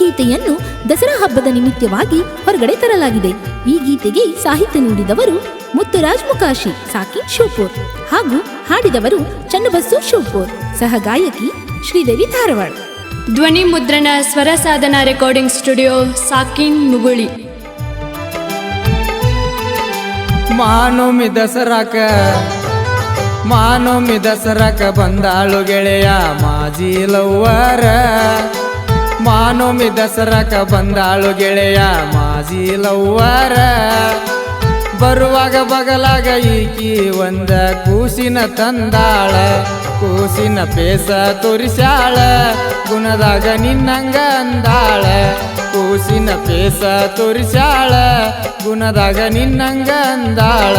ಗೀತೆಯನ್ನು ದಸರಾ ಹಬ್ಬದ ನಿಮಿತ್ತವಾಗಿ ಹೊರಗಡೆ ತರಲಾಗಿದೆ. ಈ ಗೀತೆಗೆ ಸಾಹಿತ್ಯ ನೀಡಿದವರು ಮುತ್ತುರಾಜ್ ಮುಕಾಶಿ ಸಾಕಿನ್ ಶಿವಪುರ್ ಹಾಗೂ ಹಾಡಿದವರು ಚನ್ನಬಸ್ಸು ಶಿವಪುರ್ ಸಹ ಗಾಯಕಿ ಶ್ರೀದೇವಿ ಧಾರವಾಡ. ಧ್ವನಿ ಮುದ್ರಣ ಸ್ವರ ಸಾಧನ ರೆಕಾರ್ಡಿಂಗ್ ಸ್ಟುಡಿಯೋ ಸಾಕಿನ್ ಮುಗುಳಿ. ಮಾನೋಮಿ ದಸರಾಕ ಮಾನೋಮಿ ದಸರಾಕ ಬಂದಾಳು ಗೆಳೆಯ ಮಾಜಿ ಲವ್ವರ. ಮಾನೋಮಿ ದಸರಾಕ ಬಂದಾಳು ಗೆಳೆಯ ಮಾಜಿ ಲವ್ವಾರ. ಬರುವಾಗ ಬಗಲಾಗ ಈಕಿ ಒಂದ ಕೂಸಿನ ತಂದಾಳ, ಕೂಸಿನ ಪೇಸ ತೋರಿಸ್ಯಾಳ, ಗುಣದಾಗ ನಿನ್ನಂಗ ಅಂದಾಳ, ಕೂಸಿನ ಪೇಸ ತೋರಿಸ್ಯಾಳ, ಗುಣದಾಗ ನಿನ್ನಂಗ ಅಂದಾಳ.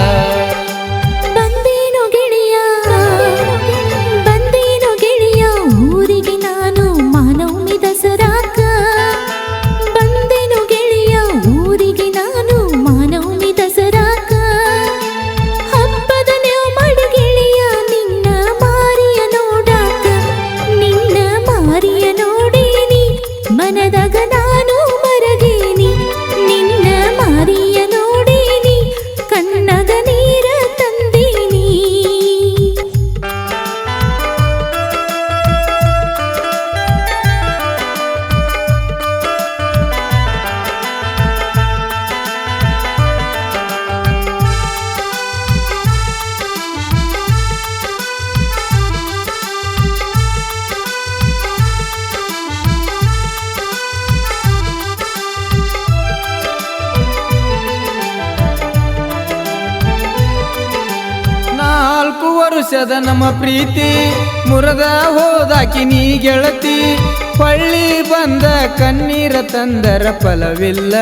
ವರುಷದ ನಮ್ಮ ಪ್ರೀತಿ. ಮುರದ ಹೋದಾಕಿ ನೀ ಗೆಳತಿ. ಪಳ್ಳಿ ಬಂದ ಕಣ್ಣೀರ ತಂದರ ಫಲವಿಲ್ಲ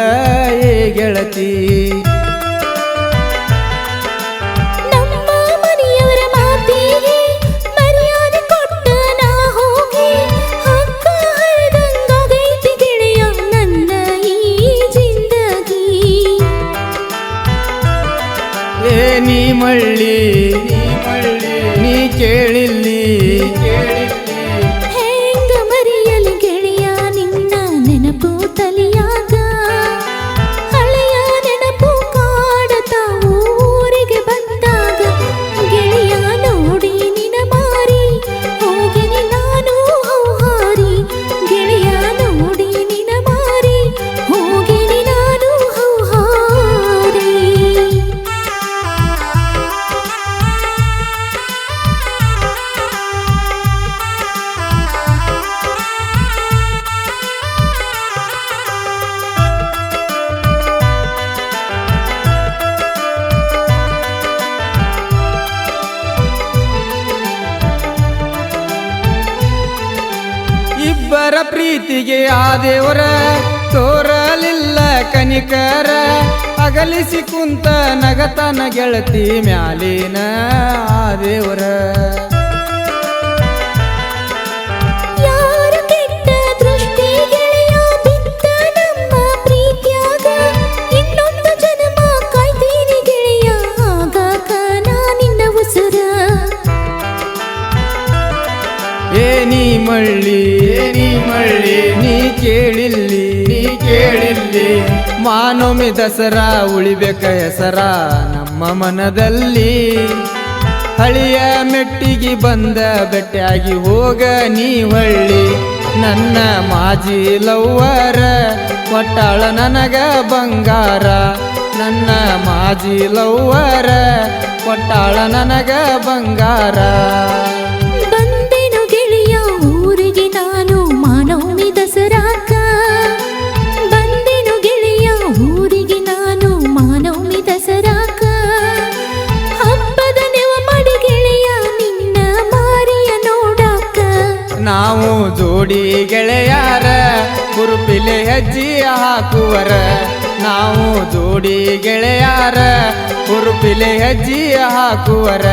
ಏ ಗೆಳತಿ. ನಮ್ಮ ಇಬ್ಬರ ಪ್ರೀತಿಗೆ ಆ ದೇವರ ತೋರಲಿಲ್ಲ ಕನಿಕರ. ಅಗಲಿಸಿ ಕುಂತ ನಗತನ ಗೆಳತಿ ಮ್ಯಾಲಿನ ಆ ದೇವರ. ಏ ನೀ ಮಳ್ಳಿ ಏನಿ ಮಳ್ಳಿ, ನೀ ಕೇಳಿಲ್ಲಿ ನೀ ಕೇಳಿಲ್ಲಿ. ಮಾನೊಮ್ಮೆ ದಸರಾ ಉಳಿಬೇಕ ಹೆಸರ ನಮ್ಮ ಮನದಲ್ಲಿ. ಹಳಿಯ ಮೆಟ್ಟಿಗೆ ಬಂದ ಬೆಟ್ಟಾಗಿ ಹೋಗ ನೀ ಹಳ್ಳಿ. ನನ್ನ ಮಾಜಿ ಲವ್ವರ ಕೊಟ್ಟಾಳ ನನಗ ಬಂಗಾರ. ನನ್ನ ಮಾಜಿ ಲವ್ವರ ಕೊಟ್ಟಾಳ ನನಗ ಬಂಗಾರ. ದಸರಾಕ ಬಂದೆನು ಗೆಳೆಯ ಊರಿಗೆ ನಾನು ಮಾನವಮಿ ದಸರಾಕ ಹಬ್ಬದ ನೆವ ಮಾಡಿ ಗೆಳೆಯ, ನಿನ್ನ ಮಾರಿಯ ನೋಡಾಕ. ನಾವು ಜೋಡಿ ಗೆಳೆಯಾರ ಕುರುಪಿಲೆ ಹೆಜ್ಜಿ ಹಾಕುವರ. ನಾವು ಜೋಡಿ ಗೆಳೆಯಾರ ಕುರುಪಿಲೆ ಹೆಜ್ಜಿ ಹಾಕುವರ.